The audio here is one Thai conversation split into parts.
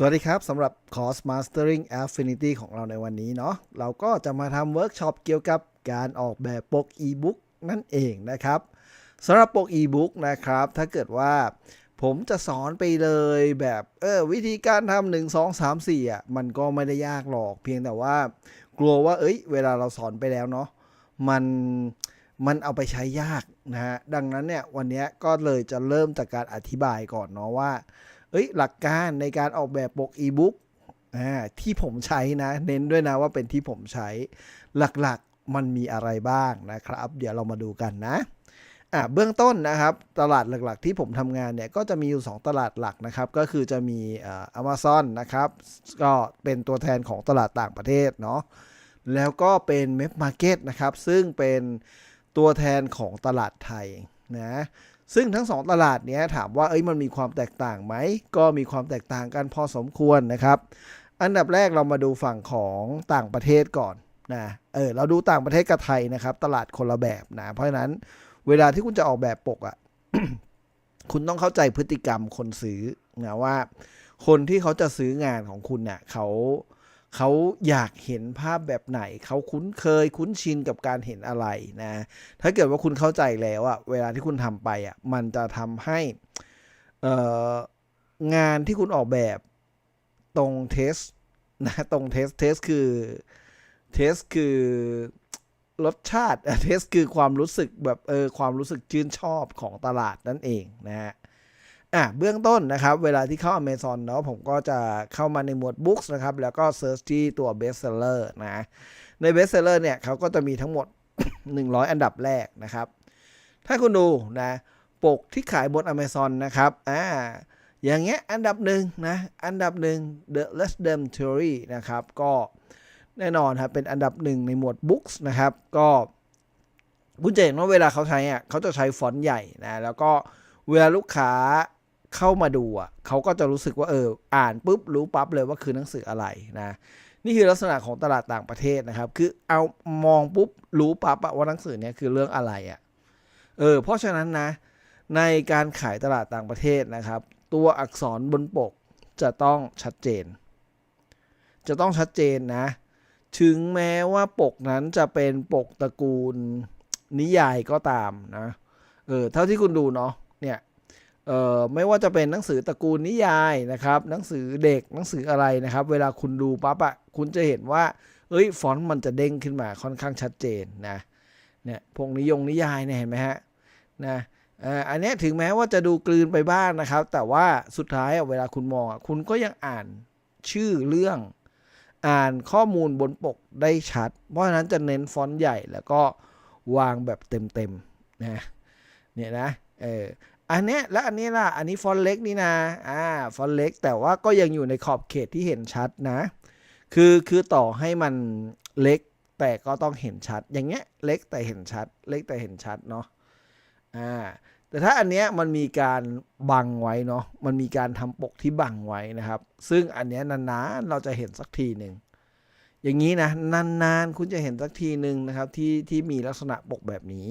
สวัสดีครับสำหรับคอร์ส Mastering Affinity ของเราในวันนี้เนาะเราก็จะมาทำเวิร์กช็อปเกี่ยวกับการออกแบบปก e-book นั่นเองนะครับสำหรับปก e-book นะครับ ถ้าเกิดว่าผมจะสอนไปเลยแบบเออวิธีการทำหนึ่งสองสามสี่อะมันก็ไม่ได้ยากหรอก เพียงแต่ว่า กลัวว่าเอ้ย เวลาเราสอนไปแล้วเนาะมันมันเอาไปใช้ยากนะฮะดังนั้นเนี่ยวันนี้ก็เลยจะเริ่มจากการอธิบายก่อนเนาะว่า เอ้ยหลักการในการออกแบบปกอีบุ๊กอ่าที่ผมใช้นะ เน้นด้วยนะว่าเป็นที่ผมใช้หลักๆมันมีอะไรบ้างนะครับ เดี๋ยวเรามาดูกันนะอ่าเบื้องต้นนะครับ ตลาดหลักๆ ที่ผมทำงานเนี่ย ก็จะมีอยู่ 2 ตลาดหลักนะครับ ก็คือจะมีอ่า Amazon นะครับ ก็เป็นตัวแทนของตลาดต่างประเทศเนาะแล้วก็เป็น m e p Market นะครับ ซึ่งเป็นตัวแทนของตลาดไทยนะ ซึ่งทั้งสองตลาดเนี้ยถามว่าเอ้ยมันมีความแตกต่างไหม ก็มีความแตกต่างกันพอสมควรนะครับ อันดับแรกเรามาดูฝั่งของต่างประเทศก่อนนะเออเราดูต่างประเทศกับไทยนะครับ ตลาดคนละแบบนะเพราะฉะนั้นเวลาที่คุณจะออกแบบปกอะ่ะคุณต้องเข้าใจพฤติกรรมคนซื้อนะว่า คนที่เขาจะซื้องานของคุณเนี่ยเขาเเขาอยากเห็นภาพแบบไหน เขาคุ้นเคยคุ้นชินกับการเห็นอะไรนะ ถ้าเกิดว่าคุณเข้าใจแล้วอะเวลาที่คุณทำไปอะมันจะทำให้เอ่องานที่คุณออกแบบตรงเทสนะตรงเทสเทสคือเทสคือรสชาติเทสคือความรู้สึกแบบเออความรู้สึกชื่นชอบของตลาดนั่นเองนะฮะ อะเบื้องต้นนะครับ เวลาที่เข้า Amazon เนาะผมก็จะเข้ามาในหมวด Books นะครับ แล้วก็ Search ที่ตัว Best Seller นะใน Best Seller เนี่ยเขาก็จะมีทั้งหมด 100 อันดับแรกนะครับ ถ้าคุณดูนะปกที่ขายบน Amazon นะครับอ่าอย่างเงี้ยอันดับหนึ่งนะอันดับหนึ่ง The Less Them Theory นะครับ ก็แน่นอนครับเป็นอันดับหนึ่งในหมวด Books นะครับ ก็คุณจะเห็นว่าเวลาเขาใช้อะเขาจะใช้ฟอนต์ใหญ่นะแล้วก็เวลาลูกค้า เข้ามาดูอะเขาก็จะรู้สึกว่าเอออ่านปุ๊บรู้ปั๊บเลยว่าคือหนังสืออะไรนะ นี่คือลักษณะของตลาดต่างประเทศนะครับ คือเอามองปุ๊บรู้ปั๊บว่าหนังสือเนี้ยคือเรื่องอะไรอะเออเพราะฉะนั้นนะ ในการขายตลาดต่างประเทศนะครับ ตัวอักษรบนปกจะต้องชัดเจน จะต้องชัดเจนนะ ถึงแม้ว่าปกนั้นจะเป็นปกตระกูลนิยายก็ตามนะเออเท่าที่คุณดูเนาะเนี่ย ไม่ว่าจะเป็นหนังสือตระกูลนิยายนะครับหนังสือเด็กหนังสืออะไรนะครับ เวลาคุณดูปั๊บอะคุณจะเห็นว่าเอ้ยฟอนต์มันจะเด้งขึ้นมาค่อนข้างชัดเจนนะเนี่ยพวกนิยงนิยายเนี่ยเห็นไหมฮะนะอันนี้ถึงแม้ว่าจะดูกลืนไปบ้างนะครับ แต่ว่าสุดท้ายเวลาคุณมองอะคุณก็ยังอ่านชื่อเรื่องอ่านข้อมูลบนปกได้ชัด เพราะฉะนั้นจะเน้นฟอนต์ใหญ่แล้วก็วางแบบเต็มๆนะเนี่ยนะเออ อันเนี้ยและอันนี้ล่ะ อันนี้ฟอนต์เล็กนี่นะอ่าฟอนต์เล็ก แต่ว่าก็ยังอยู่ในขอบเขตที่เห็นชัดนะ คือคือต่อให้มันเล็กแต่ก็ต้องเห็นชัด อย่างเงี้ยเล็กแต่เห็นชัด เล็กแต่เห็นชัดเนาะอ่าแต่ถ้าอันเนี้ยมันมีการบังไว้เนาะมันมีการทำปกที่บังไว้นะครับ ซึ่งอันเนี้ยนานๆเราจะเห็นสักทีหนึ่งอย่างนี้นะนานๆ คุณจะเห็นสักทีหนึ่งนะครับที่ที่มีลักษณะปกแบบนี้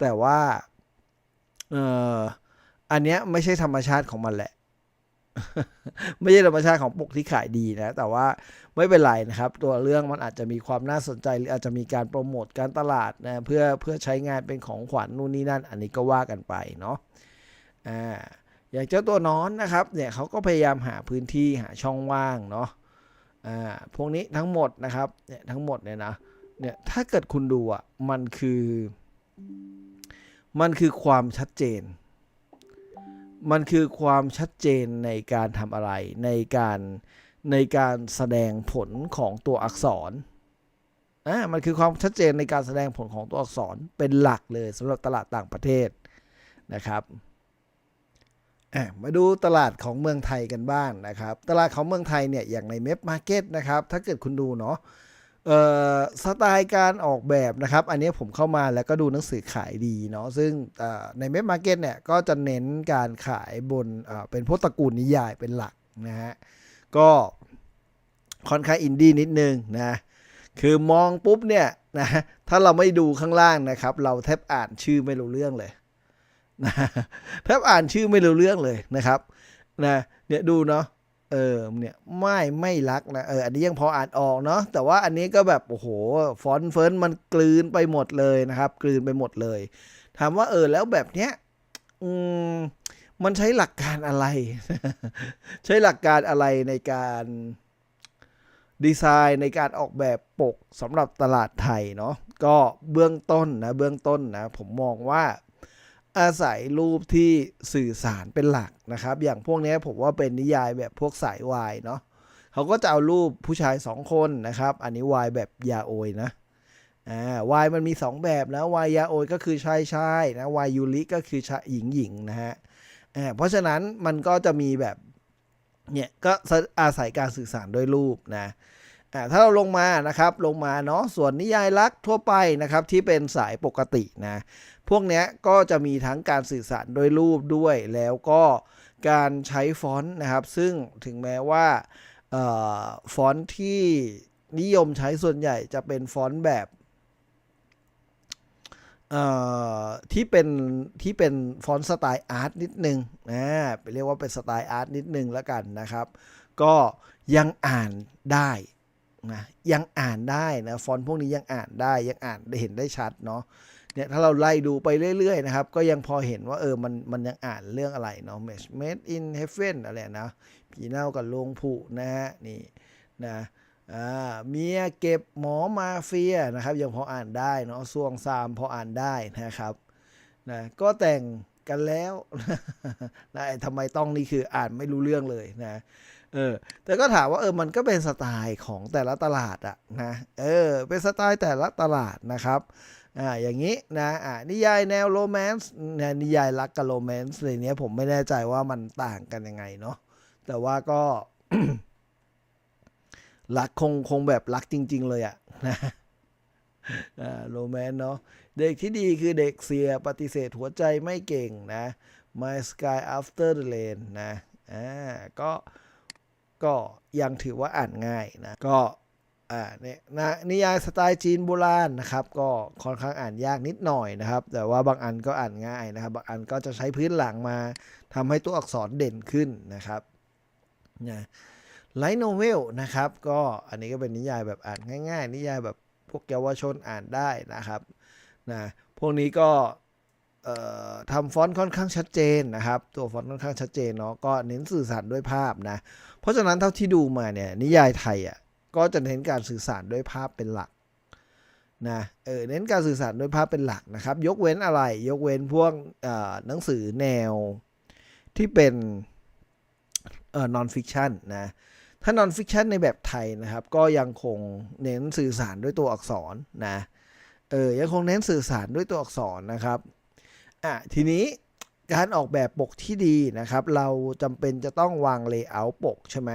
แต่ว่าเอ่อ อันเนี้ยไม่ใช่ธรรมชาติของมันแหละ ไม่ใช่ธรรมชาติของปกที่ขายดีนะ แต่ว่าไม่เป็นไรนะครับ ตัวเรื่องมันอาจจะมีความน่าสนใจ หรืออาจจะมีการโปรโมทการตลาดนะเพื่อเพื่อใช้งานเป็นของขวัญนู่นนี่นั่น อันนี้ก็ว่ากันไปเนาะอ่าอย่างเจ้าตัวนอนนะครับเนี่ยเขาก็พยายามหาพื้นที่หาช่องว่างเนาะอ่าพวกนี้ทั้งหมดนะครับเนี่ยทั้งหมดเนี่ยนะเนี่ยถ้าเกิดคุณดูอะมันคือ มันคือความชัดเจน มันคือความชัดเจนในการทำอะไร ในการในการแสดงผลของตัวอักษรอ่ามันคือความชัดเจนในการแสดงผลของตัวอักษรเป็นหลักเลยสำหรับตลาดต่างประเทศนะครับมาดูตลาดของเมืองไทยกันบ้างนะครับ ตลาดของเมืองไทยเนี่ยอย่างในเมฟมาร์เก็ตนะครับ ถ้าเกิดคุณดูเนาะ สไตล์การออกแบบนะครับ อันนี้ผมเข้ามาแล้วก็ดูหนังสือขายดีเนาะซึ่งในเม p มาร์เก็ตเนี่ยก็จะเน้นการขายบนเเป็นพวกตระกูลนิยายเป็นหลักนะฮะก็ค่อนข้างอินดี้นิดนึงนะคือมองปุ๊บเนี่ยนะถ้าเราไม่ดูข้างล่างนะครับ เราแทบอ่านชื่อไม่รู้เรื่องเลยนะแทบอ่านชื่อไม่รู้เรื่องเลยนะครับนะเนี่ยดูเนาะ เออเนี่ยไม่ไม่รักนะเอออันนี้ยังพออ่านออกเนาะแต่ว่าอันนี้ก็แบบโอ้โหฟอนต์เฟิร์นมันกลืนไปหมดเลยนะครับ กลืนไปหมดเลยถามว่าเออแล้วแบบเนี้ยอืมมันใช้หลักการอะไร ใช้หลักการอะไรในการดีไซน์ในการออกแบบปกสำหรับตลาดไทยเนาะก็เบื้องต้นนะเบื้องต้นนะผมมองว่า อาศัยรูปที่สื่อสารเป็นหลักนะครับ อย่างพวกนี้ผมว่าเป็นนิยายแบบพวกสายวายเนาะเขาก็จะเอารูปผู้ชายสองคนนะครับ อันนี้วายแบบยาโอยนะอ่าวายมันมีสองแบบนะวายยาโอยก็คือชายชายนะวายยูริก็คือชายหญิงหญิงนะฮะอ่าเพราะฉะนั้นมันก็จะมีแบบเนี่ยก็อาศัยการสื่อสารด้วยรูปนะอ่าถ้าเราลงมานะครับลงมาเนาะส่วนนิยายรักทั่วไปนะครับที่เป็นสายปกตินะ พวกเนี้ยก็จะมีทั้งการสื่อสารโดยรูปด้วยแล้วก็การใช้ฟอนต์นะครับ ซึ่งถึงแม้ว่าออฟอนต์ที่นิยมใช้ส่วนใหญ่จะเป็นฟอนต์แบบที่เป็นที่เป็นฟอนต์สไตล์อาร์ตนิดนึงนะไปเรียกว่าเป็นสไตล์อาร์ตนิดนึงแล้วกันนะครับ ก็ยังอ่านได้นะยังอ่านได้นะฟอนต์พวกนี้ยังอ่านได้ยังอ่านได้เห็นได้ชัดเนาะ เนี่ยถ้าเราไล่ดูไปเรื่อยๆนะครับ ก็ยังพอเห็นว่าเออมันมันยังอ่านเรื่องอะไรเนาะ Match Made in Heaven อะไรนะผีเน่ากับโลงผุนะฮะนี่นะอ่าเมียเก็บหมอมาเฟียนะครับ ยังพออ่านได้เนาะส่วงซามพออ่านได้นะครับนะก็แต่งกันแล้วนะทำไมต้องนี่คืออ่านไม่รู้เรื่องเลยนะเออแต่ก็ถามว่าเออมันก็เป็นสไตล์ของแต่ละตลาดอะนะเออเป็นสไตล์แต่ละตลาดนะครับ อ่าอย่างนี้นะอ่านิยายแนวโรแมนต์นะนิยายรักกับโรแมนต์อะไรเนี้ยผมไม่แน่ใจว่ามันต่างกันยังไงเนาะแต่ว่าก็รักคงคงแบบรักจริง ๆ เลยอะนะอ่าโรแมนต์เนาะเด็กที่ดีคือเด็กเสียปฏิเสธหัวใจไม่เก่งนะ My Sky After the Rain นะอ่าก็ก็ยังถือว่าอ่านง่ายนะ ก็ อ่าเนี่ยนะนิยายสไตล์จีนโบราณนะครับก็ค่อนข้างอ่านยากนิดหน่อยนะครับ แต่ว่าบางอันก็อ่านง่ายนะครับ บางอันก็จะใช้พื้นหลังมาทำให้ตัวอักษรเด่นขึ้นนะครับนะไลท์โนเวลนะครับ ก็อันนี้ก็เป็นนิยายแบบอ่านง่าย ๆ นิยายแบบพวกเยาวชนอ่านได้นะครับนะพวกนี้ก็ทำฟอนต์ค่อนข้างชัดเจนนะครับ ตัวฟอนต์ค่อนข้างชัดเจนเนาะก็เน้นสื่อสารด้วยภาพนะ เพราะฉะนั้นเท่าที่ดูมาเนี่ยนิยายไทยอะ ก็จะเน้นการสื่อสารด้วยภาพเป็นหลักนะเออเน้นการสื่อสารด้วยภาพเป็นหลักนะครับ ยกเว้นอะไร ยกเว้นพวกหนังสือแนวที่เป็นเอ่อนอนฟิคชันนะถ้านอนฟิคชันในแบบไทยนะครับ ก็ยังคงเน้นสื่อสารด้วยตัวอักษรนะเออยังคงเน้นสื่อสารด้วยตัวอักษรนะครับอะทีนี้การออกแบบปกที่ดีนะครับ เราจำเป็นจะต้องวางเลเยอร์ปกใช่ไหม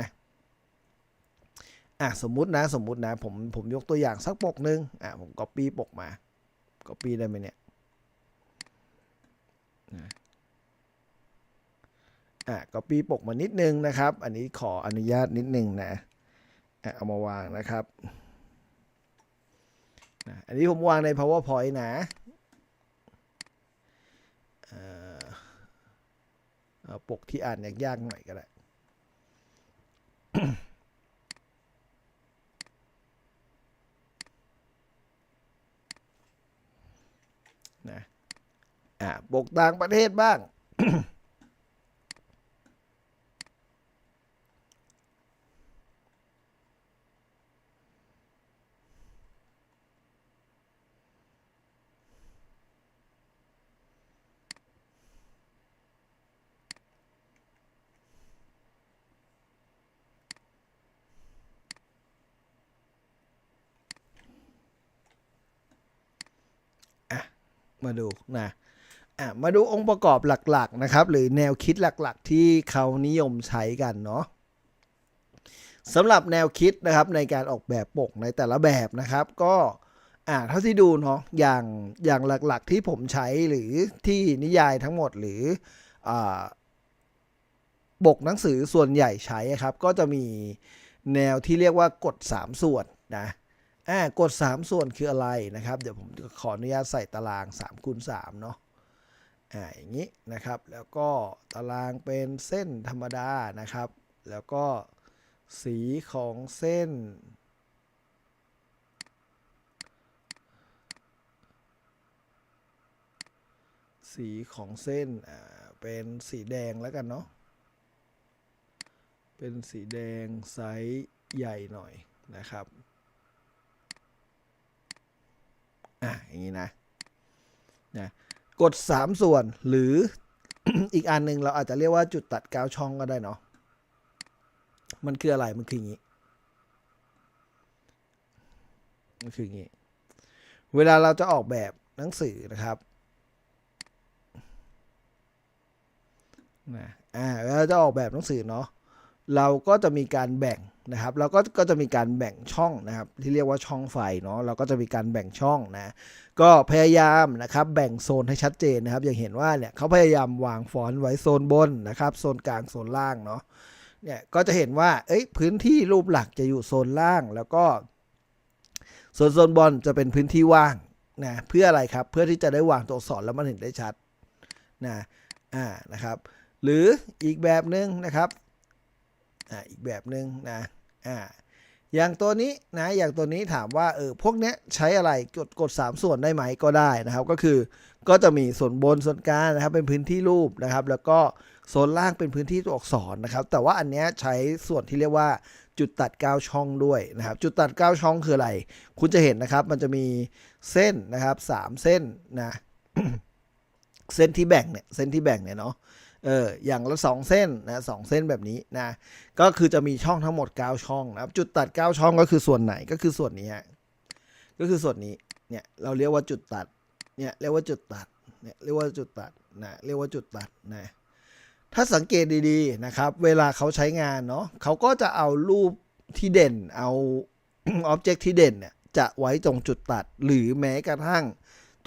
อะสมมุตินะสมมุตินะผมผมยกตัวอย่างสักปกหนึ่งอะผมก๊อปปี้ปกมาก๊อปปี้ได้ไหมเนี่ยอะก๊อปปี้ปกมานิดนึงนะครับ อันนี้ขออนุญาตนิดนึงนะอะเอามาวางนะครับอันนี้ผมวางใน powerpoint นะเอาปกที่อ่านยากๆหน่อยก็ได้ นะอ่าปกต่างประเทศบ้าง มาดูนะอะมาดูองค์ประกอบหลักๆนะครับ หรือแนวคิดหลักๆ ที่เขานิยมใช้กันเนาะสำหรับแนวคิดนะครับในการออกแบบปกในแต่ละแบบนะครับ ก็อ่าเท่าที่ดูเนาะอย่างอย่างหลักๆที่ผมใช้หรือที่นิยายทั้งหมดหรืออ่าปกหนังสือส่วนใหญ่ใช้ครับ ก็จะมีแนวที่เรียกว่ากฎ3ส่วนนะ อ่ากฎ3 ส่วนคืออะไรนะครับ เดี๋ยวผมขออนุญาตใส่ตาราง3คูณ3เนาะอ่าอย่างนี้นะครับ แล้วก็ตารางเป็นเส้นธรรมดานะครับ แล้วก็สีของเส้น สีของเส้นอ่าเป็นสีแดงแล้วกันเนาะเป็นสีแดงไซส์ใหญ่หน่อยนะครับ อะอย่างนี้นะนะกด 3 ส่วนหรืออีกอันหนึ่งเราอาจจะเรียกว่าจุดตัดกาวช่องก็ได้เนาะมันคืออะไรมันคืออย่างนี้มันคืออย่างนี้ เวลาเราจะออกแบบหนังสือนะครับนะอ่าแล้วจะออกแบบหนังสือเนาะเราก็จะมีการแบ่ง นะครับเราก็ก็จะมีการแบ่งช่องนะครับที่เรียกว่าช่องไฟเนาะเราก็จะมีการแบ่งช่องนะก็พยายามนะครับแบ่งโซนให้ชัดเจนนะครับ อย่างเห็นว่าเนี่ยเขาพยายามวางฟอนต์ไว้โซนบนนะครับโซนกลางโซนล่างเนาะเนี่ยก็จะเห็นว่าเอ้ยพื้นที่รูปหลักจะอยู่โซนล่างแล้วก็ส่วนโซนบนจะเป็นพื้นที่ว่างนะเพื่ออะไรครับเพื่อที่จะได้วางตัวอักษรแล้วมันเห็นได้ชัดนะอ่านะครับ หรืออีกแบบหนึ่งนะครับอ่าอีกแบบหนึ่งนะ อ่าอย่างตัวนี้นะอย่างตัวนี้ถามว่าเออพวกเนี้ยใช้อะไรกดกด 3 ส่วนได้ไหมก็ได้นะครับ ก็คือก็จะมีส่วนบนส่วนกลางนะครับเป็นพื้นที่รูปนะครับ แล้วก็โซนล่างเป็นพื้นที่ตัวอักษรนะครับ แต่ว่าอันเนี้ยใช้ส่วนที่เรียกว่าจุดตัด9ช่องด้วยนะครับ จุดตัด9ช่องคืออะไร คุณจะเห็นนะครับ มันจะมีเส้นนะครับ3เส้นนะเส้นที่แบ่งเนี่ยเส้นที่แบ่งเนี่ยเนาะ เอออย่างละสองเส้นนะสองเส้นแบบนี้นะก็คือจะมีช่องทั้งหมด 9 ช่องนะครับจุดตัด 9 ช่องก็คือส่วนไหนก็คือส่วนนี้ฮะก็คือส่วนนี้เนี่ยเราเรียกว่าจุดตัดเนี่ยเรียกว่าจุดตัดเนี่ยเรียกว่าจุดตัดนะเรียกว่าจุดตัดนะถ้าสังเกตดีๆนะครับ เวลาเขาใช้งานเนาะเขาก็จะเอารูปที่เด่นเอาอ็อบเจกต์ที่เด่นเนี่ยจะไว้ตรงจุดตัดหรือแม้กระทั่ง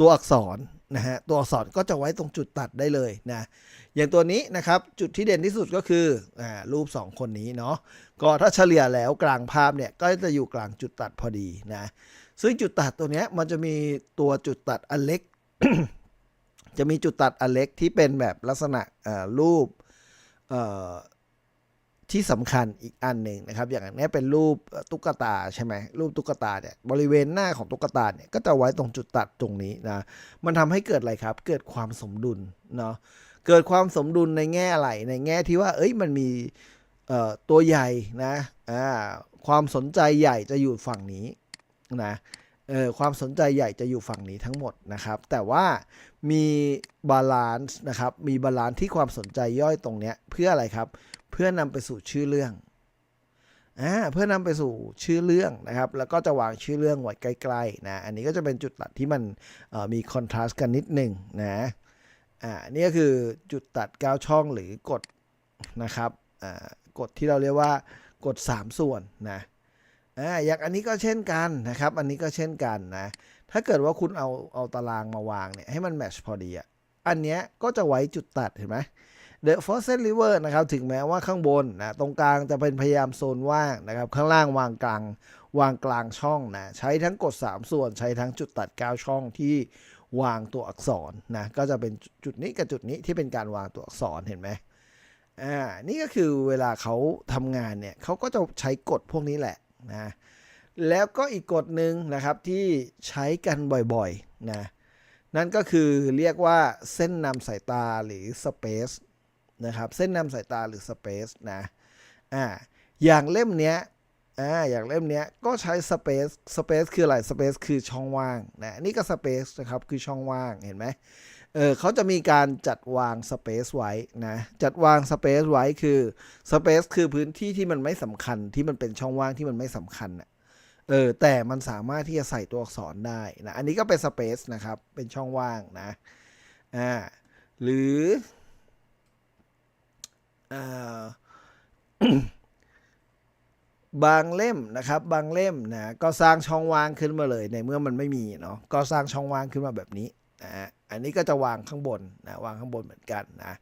ตัวอักษรนะฮะตัวอักษรก็จะไว้ตรงจุดตัดได้เลยนะอย่างตัวนี้นะครับจุดที่เด่นที่สุดก็คืออ่ารูป 2 คนนี้เนาะก็ถ้าเฉลี่ยแล้วกลางภาพเนี่ยก็จะอยู่กลางจุดตัดพอดีนะซึ่งจุดตัดตัวเนี้ยมันจะมีตัวจุดตัดอันเล็ก จะมีจุดตัดอันเล็กที่เป็นแบบลักษณะรูป ที่สำคัญอีกอันหนึ่งนะครับ อย่างนี้เป็นรูปตุ๊กตาใช่ไหมรูปตุ๊กตาเนี่ยบริเวณหน้าของตุ๊กตาเนี่ยก็จะไว้ตรงจุดตัดตรงนี้นะมันทำให้เกิดอะไรครับ เกิดความสมดุลเนาะเกิดความสมดุลในแง่อะไรในแง่ที่ว่า เอ้ยมันมีเอ่อตัวใหญ่นะอ่าความสนใจใหญ่จะอยู่ฝั่งนี้นะเออความสนใจใหญ่จะอยู่ฝั่งนี้ทั้งหมดนะครับ แต่ว่ามีบาลานซ์นะครับมีบาลานซ์ที่ความสนใจย่อยตรงเนี้ยเพื่ออะไรครับเเพื่อนำไปสู่ชื่อเรื่องอ่าเพื่อนำไปสู่ชื่อเรื่องนะครับ แล้วก็จะวางชื่อเรื่องไว้ใกล้ๆนะอันนี้ก็จะเป็นจุดตัดที่มันมีคอนทราสต์กันนิดหนึ่งนะอ่านี่ก็คือจุดตัด 9 ช่องหรือกดนะครับอ่ากดที่เราเรียกว่ากด3ส่วนนะอ่าอย่างอันนี้ก็เช่นกันนะครับ อันนี้ก็เช่นกันนะถ้าเกิดว่าคุณเอาเอาตารางมาวางเนี่ยให้มันแมชพอดีอะอันเนี้ยก็จะไว้จุดตัดเห็นไหม The Frozen River นะครับถึงแม้ว่าข้างบนนะตรงกลางจะเป็นพยายามโซนว่างนะครับข้างล่างวางกลางวางกลางช่องนะใช้ทั้งกด 3 ส่วนใช้ทั้งจุดตัด 9 ช่องที่วางตัวอักษรนะก็จะเป็นจุดนี้กับจุดนี้ที่เป็นการวางตัวอักษรเห็นไหมอ่านี่ก็คือเวลาเขาทำงานเนี่ยเขาก็จะใช้กฎพวกนี้แหละนะแล้วก็อีกกฎหนึ่งนะครับที่ใช้กันบ่อยๆนะนั่นก็คือเรียกว่าเส้นนำสายตาหรือ Space นะครับ เส้นนำสายตาหรือ Space นะอ่าอย่างเล่มเนี้ยอ่าอย่างเล่มเนี้ยก็ใช้ Space Space คืออะไร Space คือช่องว่างนะนี่ก็ Space นะครับคือช่องว่างเห็นไหมเออเขาจะมีการจัดวาง Space ไว้นะจัดวาง Space ไว้คือ Space คือพื้นที่ที่มันไม่สำคัญที่มันเป็นช่องว่างที่มันไม่สำคัญน่ะเออแต่มันสามารถที่จะใส่ตัวอักษรได้นะอันนี้ก็เป็น Space นะครับเป็นช่องว่างนะอ่าหรือ บางเล่มนะครับ บางเล่มนะก็สร้างช่องว่างขึ้นมาเลยในเมื่อมันไม่มีเนาะก็สร้างช่องว่างขึ้นมาแบบนี้นะอันนี้ก็จะวางข้างบนนะวางข้างบนเหมือนกันนะ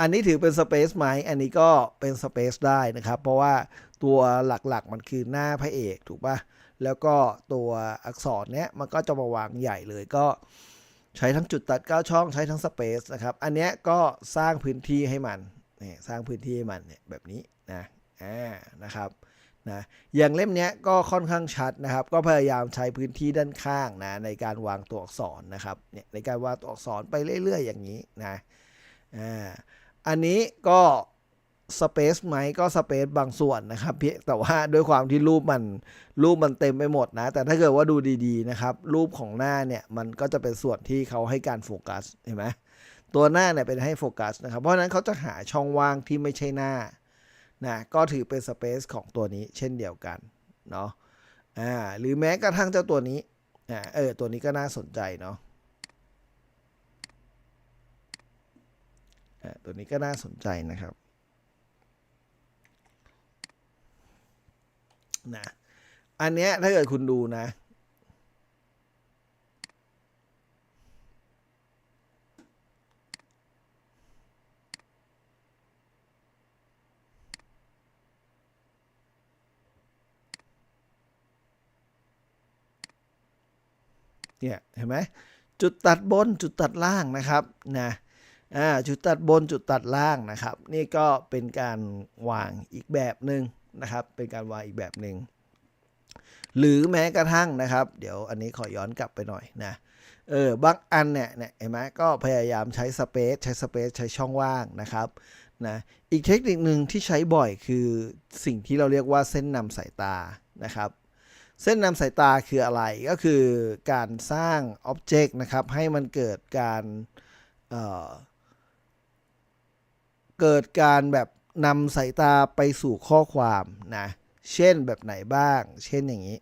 อันนี้ถือเป็นสเปซไหมอันนี้ก็เป็นสเปซได้นะครับ เพราะว่าตัวหลักๆมันคือหน้าพระเอกถูกป่ะแล้วก็ตัวอักษรเนี้ยมันก็จะมาวางใหญ่เลยก็ใช้ทั้งจุดตัด 9 ช่องใช้ทั้งสเปซนะครับ อันเนี้ยก็สร้างพื้นที่ให้มัน นี่สร้างพื้นที่ให้มันเนี่ยแบบนี้นะอ่านะครับนะอย่างเล่มนี้ก็ค่อนข้างชัดนะครับ ก็พยายามใช้พื้นที่ด้านข้างนะในการวางตัวอักษรนะครับเนี่ยในการวางตัวอักษรไปเรื่อย ๆ อย่างนี้นะอ่าอันนี้ก็สเปซไหมก็สเปซบางส่วนนะครับเพียงแต่ว่าด้วยความที่รูปมันรูปมันเต็มไปหมดนะ แต่ถ้าเกิดว่าดูดีๆนะครับ รูปของหน้าเนี่ยมันก็จะเป็นส่วนที่เขาให้การโฟกัสเห็นไหม ตัวหน้าเนี่ยเป็นให้โฟกัสนะครับ เพราะฉะนั้นเขาจะหาช่องว่างที่ไม่ใช่หน้านะก็ถือเป็นสเปซของตัวนี้เช่นเดียวกันเนาะอ่าหรือแม้กระทั่งเจ้าตัวนี้อ่าเออตัวนี้ก็น่าสนใจเนาะอ่าตัวนี้ก็น่าสนใจนะครับนะอันเนี้ยถ้าเกิดคุณดูนะ เนี่ยเห็นไหมจุดตัดบนจุดตัดล่างนะครับนะอ่าจุดตัดบนจุดตัดล่างนะครับ นี่ก็เป็นการวางอีกแบบหนึ่งนะครับ เป็นการวางอีกแบบหนึ่งหรือแม้กระทั่งนะครับ เดี๋ยวอันนี้ขอย้อนกลับไปหน่อยนะเออบางอันเนี่ยเนี่ยเห็นไหมก็พยายามใช้สเปซใช้สเปซใช้ช่องว่างนะครับนะอีกเทคนิคหนึ่งที่ใช้บ่อยคือสิ่งที่เราเรียกว่าเส้นนำสายตานะครับ เส้นนำสายตาคืออะไรก็คือการสร้างอ็อบเจกต์นะครับ ให้มันเกิดการเเกิดการแบบนำสายตาไปสู่ข้อความนะเช่นแบบไหนบ้าง เช่นอย่างนี้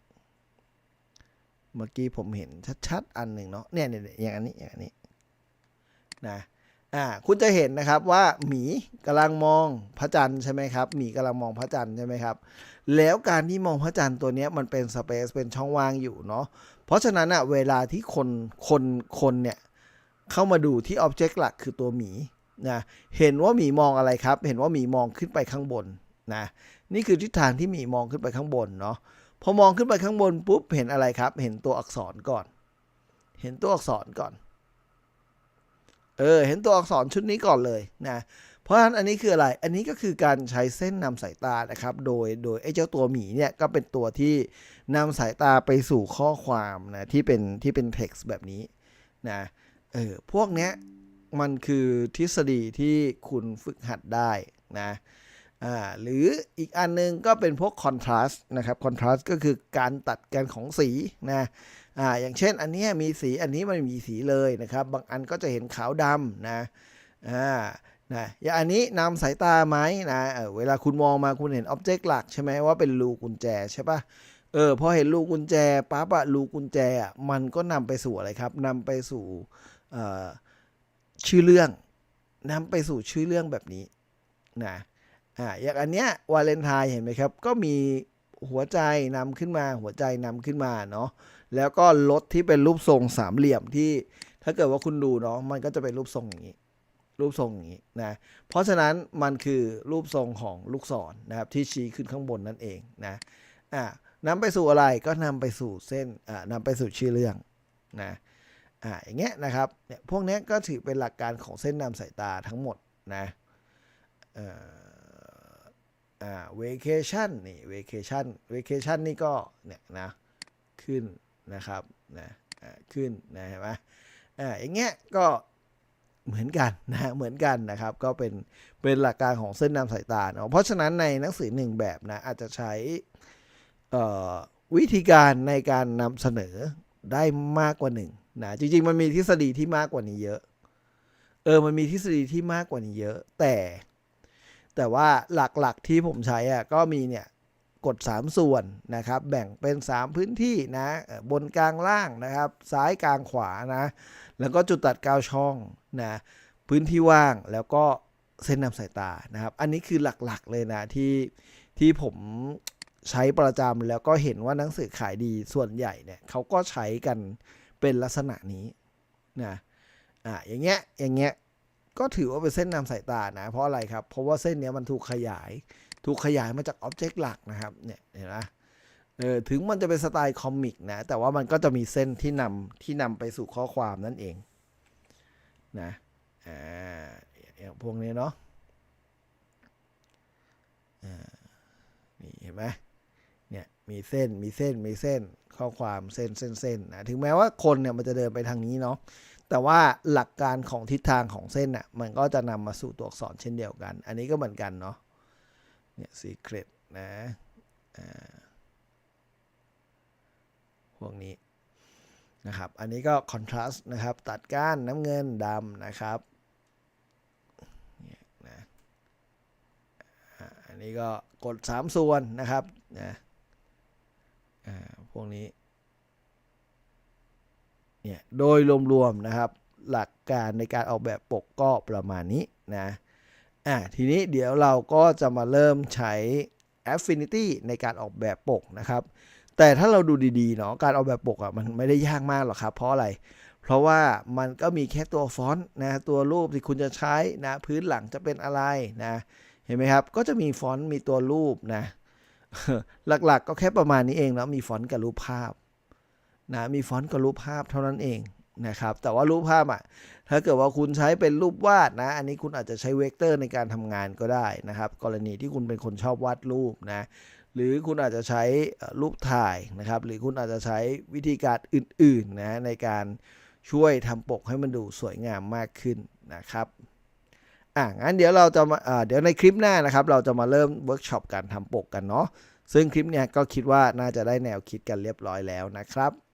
เมื่อกี้ผมเห็นชัดๆ อันหนึ่งเนาะเนี่ยเนี่ยอย่างอันนี้อย่างอันนี้นะ อ่าคุณจะเห็นนะครับว่าหมีกำลังมองพระจันทร์ใช่ไหมครับหมีกำลังมองพระจันทร์ใช่ไหมครับแล้วการที่มองพระจันทร์ตัวนี้มันเป็นสเปซเป็นช่องว่างอยู่เนาะเพราะฉะนั้นอะเวลาที่คนคนคนเนี่ยเข้ามาดูที่อ็อบเจกต์หลักคือตัวหมีนะเห็นว่าหมีมองอะไรครับ เห็นว่าหมีมองขึ้นไปข้างบนนะนี่คือทิศทางที่หมีมองขึ้นไปข้างบนเนาะพอมองขึ้นไปข้างบนปุ๊บเห็นอะไรครับ เห็นตัวอักษรก่อน เห็นตัวอักษรก่อน เออ เห็นตัวอักษรชุดนี้ก่อนเลยนะ เพราะฉะนั้นอันนี้คืออะไร อันนี้ก็คือการใช้เส้นนำสายตานะครับ โดย โดยไอ้เจ้าตัวหมีเนี่ยก็เป็นตัวที่นำสายตาไปสู่ข้อความนะที่เป็นที่เป็น text แบบนี้นะ เออ พวกเนี้ยมันคือทฤษฎีที่คุณฝึกหัดได้นะ อ่า หรืออีกอันนึงก็เป็นพวก contrast นะครับ contrast ก็คือการตัดกันของสีนะ อ่าอย่างเช่นอันนี้มีสีอันนี้ไม่มีสีเลยนะครับ บางอันก็จะเห็นขาวดำนะอ่านะอย่างอันนี้นำสายตาไหมนะเเวลาคุณมองมาคุณเห็นอ็อบเจกต์หลักใช่ไหมว่าเป็นรูกุญแจใช่ปะเออพอเห็นรูกุญแจปั๊บอะรูกุญแจอะมันก็นำไปสู่อะไรครับนำไปสู่เอ่อชื่อเรื่องนำไปสู่ชื่อเรื่องแบบนี้นะอ่าอย่างอันเนี้ยวาเลนไทน์เห็นไหมครับ ก็มี หัวใจนำขึ้นมา หัวใจนำขึ้นมาเนาะแล้วก็รถที่เป็นรูปทรงสามเหลี่ยมที่ถ้าเกิดว่าคุณดูเนาะมันก็จะเป็นรูปทรงอย่างนี้ รูปทรงอย่างนี้นะเพราะฉะนั้นมันคือรูปทรงของลูกศรนะครับที่ชี้ขึ้นข้างบนนั่นเองนะอ่านำไปสู่อะไรก็นำไปสู่เส้นอ่านำไปสู่ชื่อเรื่องนะอ่าอย่างเงี้ยนะครับเนี่ยพวกนี้ก็ถือเป็นหลักการของเส้นนำสายตาทั้งหมดนะเอ่อ อ่า vacation นี่ vacation vacation นี่ก็เนี่ยนะขึ้นนะครับนะอ่าขึ้นนะเห็นไหมอ่าอย่างเงี้ยก็เหมือนกันนะเหมือนกันนะครับ ก็เป็นเป็นหลักการของเส้นนำสายตาเนาะเพราะฉะนั้นในหนังสือหนึ่งแบบนะอาจจะใช้วิธีการในการนำเสนอได้มากกว่าหนึ่งนะจริงๆ มันมีทฤษฎีที่มากกว่านี้เยอะ เออมันมีทฤษฎีที่มากกว่านี้เยอะ แต่ แต่ว่าหลักๆที่ผมใช้อะก็มีเนี่ยกด 3 ส่วนนะครับ แบ่งเป็น 3 พื้นที่นะ บนกลางล่างนะครับ ซ้ายกลางขวานะ แล้วก็จุดตัดก้าช่องนะพื้นที่ว่างแล้วก็เส้นนำสายตานะครับ อันนี้คือหลักๆเลยนะที่ที่ผมใช้ประจำแล้วก็เห็นว่าหนังสือขายดีส่วนใหญ่เนี่ยเขาก็ใช้กันเป็นลักษณะนี้นะอ่าอย่างเงี้ยอย่างเงี้ย ก็ถือว่าเป็นเส้นนำสายตานะ เพราะอะไรครับ เพราะว่าเส้นนี้มันถูกขยาย ถูกขยายมาจากอ็อบเจกต์หลักนะครับ เนี่ยเห็นไหมเออถึงมันจะเป็นสไตล์คอมิกนะ แต่ว่ามันก็จะมีเส้นที่นำที่นำไปสู่ข้อความนั่นเอง นะอ่าอย่างพวกนี้เนาะอ่าไหมเนี่ยมีเส้นมีเส้นมีเส้นข้อความเส้นเส้นเส้นนะถึงแม้ว่าคนเนี่ยมันจะเดินไปทางนี้เนาะ แต่ว่าหลักการของทิศทางของเส้นน่ะมันก็จะนำมาสู่ตัวอักษรเช่นเดียวกัน อันนี้ก็เหมือนกันเนาะเนี่ย secret นะอ่าพวกนี้นะครับ อันนี้ก็ contrast นะครับ ตัดก้านน้ำเงินดำนะครับเนี่ยนะอันนี้ก็กด 3 ส่วนนะครับนะอ่าพวกนี้ เนี่ยโดยรวมๆนะครับ หลักการในการออกแบบปกก็ประมาณนี้นะอ่าทีนี้เดี๋ยวเราก็จะมาเริ่มใช้ Affinity ในการออกแบบปกนะครับ แต่ถ้าเราดูดีๆเนาะการออกแบบปกอะ่ะมันไม่ได้ยากมากหรอกครับ เพราะอะไร เพราะว่ามันก็มีแค่ตัวฟอนต์นะตัวรูปที่คุณจะใช้นะพื้นหลังจะเป็นอะไรนะเห็นไหมครับ ก็จะมีฟอนต์มีตัวรูปนะหลักๆก็แค่ประมาณนี้เองแล้วมีฟอนต์กับรูปภาพ นะมีฟอนต์กับรูปภาพเท่านั้นเองนะครับแต่ว่ารูปภาพอะถ้าเกิดว่าคุณใช้เป็นรูปวาดนะ อันนี้คุณอาจจะใช้เวกเตอร์ในการทำงานก็ได้นะครับ กรณีที่คุณเป็นคนชอบวาดรูปนะหรือคุณอาจจะใช้รูปถ่ายนะครับ หรือคุณอาจจะใช้วิธีการอื่นๆนะในการช่วยทำปกให้มันดูสวยงามมากขึ้นนะครับอะงั้นเดี๋ยวเราจะมาอ่าเดี๋ยวในคลิปหน้านะครับ เราจะมาเริ่มเวิร์กช็อปการทำปกกันเนาะซึ่งคลิปเนี้ยก็คิดว่าน่าจะได้แนวคิดกันเรียบร้อยแล้วนะครับ